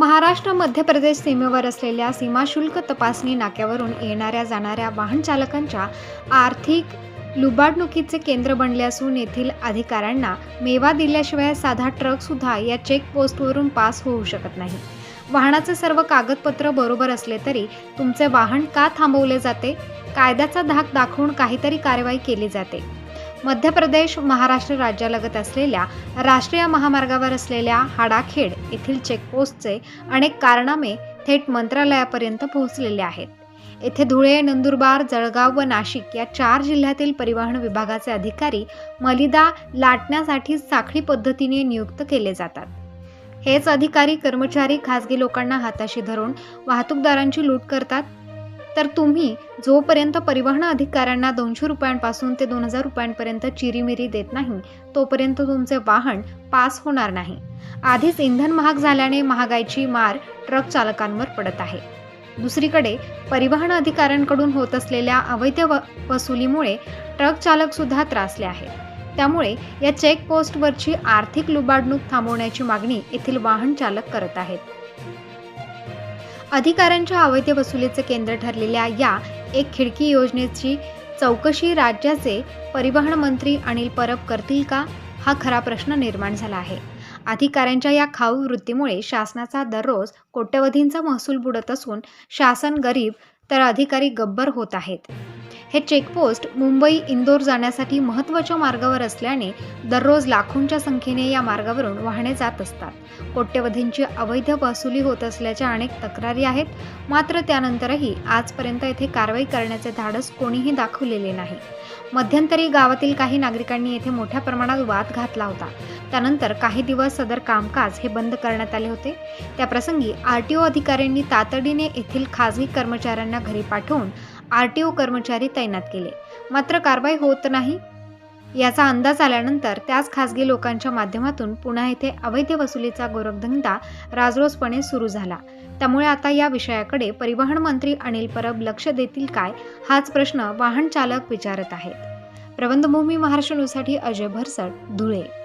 महाराष्ट्र मध्य प्रदेश सीमेवर असलेल्या सीमाशुल्क तपासणी नाक्यावरून येणाऱ्या जाणाऱ्या वाहन चालकांच्या आर्थिक लुबाडणुकीचे केंद्र बनले असून येथील अधिकाऱ्यांना मेवा दिल्याशिवाय साधा ट्रकसुद्धा या चेकपोस्टवरून पास होऊ शकत नाही. वाहनाचे सर्व कागदपत्र बरोबर असले तरी तुमचे वाहन का थांबवले जाते? कायद्याचा धाक दाखवून काहीतरी कारवाई केली जाते. मध्य प्रदेश महाराष्ट्र राज्यालगत असलेल्या राष्ट्रीय महामार्गावर असलेल्या हाडाखेड येथील चेकपोस्टचे अनेक कारनामे थेट मंत्रालयापर्यंत पोहोचलेले आहेत. येथे धुळे नंदुरबार जळगाव व नाशिक या चार जिल्ह्यातील परिवहन विभागाचे अधिकारी मलिदा लाटण्यासाठी साखळी पद्धतीने नियुक्त केले जातात. हेच अधिकारी कर्मचारी खासगी लोकांना हाताशी धरून वाहतूकदारांची लूट करतात. तर तुम्ही जोपर्यंत परिवहन अधिकाऱ्यांना दोनशे रुपयांपासून ते दोन हजार रुपयांपर्यंत चिरीमिरी देत नाही तोपर्यंत तुमचे वाहन पास होणार नाही. आधीच इंधन महाग झाल्याने महागाईची मार ट्रक चालकांवर पडत आहे. दुसरीकडे परिवहन अधिकाऱ्यांकडून होत असलेल्या अवैध व वसुलीमुळे ट्रक चालक सुद्धा त्रासले आहेत त्यामुळे या चेक पोस्टवरची आर्थिक लुबाडणूक थांबवण्याची मागणी येथील वाहन चालक करत आहेत. अधिकाऱ्यांच्या अवैध वसुलीचे केंद्र ठरलेल्या या एक खिडकी योजनेची चौकशी राज्याचे परिवहन मंत्री अनिल परब करतील का हा खरा प्रश्न निर्माण झाला आहे. अधिकाऱ्यांच्या या खाऊ वृत्तीमुळे शासनाचा दररोज कोट्यवधींचा महसूल बुडत असून शासन गरीब तर अधिकारी गब्बर होत आहेत. हे चेकपोस्ट मुंबई इंदोर जाण्यासाठी महत्त्वाच्या मार्गावर असल्याने दररोज लाखोंच्या संख्येने या मार्गावरून वाहने जात असतात. कोट्यवधींची अवैध वसुली होत असल्याच्या अनेक तक्रारी आहेत. मात्र त्यानंतरही आजपर्यंत येथे कारवाई करण्याचे धाडस कोणीही दाखवलेले नाही. मध्यंतरी गावातील काही नागरिकांनी येथे मोठ्या प्रमाणात वाद घातला होता. त्यानंतर काही दिवस सदर कामकाज हे बंद करण्यात आले होते. त्याप्रसंगी आर टी ओ अधिकाऱ्यांनी तातडीने येथील खाजगी कर्मचाऱ्यांना घरी पाठवून आर टी ओ कर्मचारी तैनात केले. मात्र कारवाई होत नाही. याचा अंदाज आल्यानंतर त्याच खासगी लोकांच्या माध्यमातून पुन्हा येथे अवैध वसुलीचा गोरखधंदा राजरोसपणे सुरू झाला. त्यामुळे आता या विषयाकडे परिवहन मंत्री अनिल परब लक्ष देतील काय हाच प्रश्न वाहन चालक विचारत आहेत. प्रबंधभूमी महाराष्ट्र न्यूजसाठी अजय भरसट धुळे.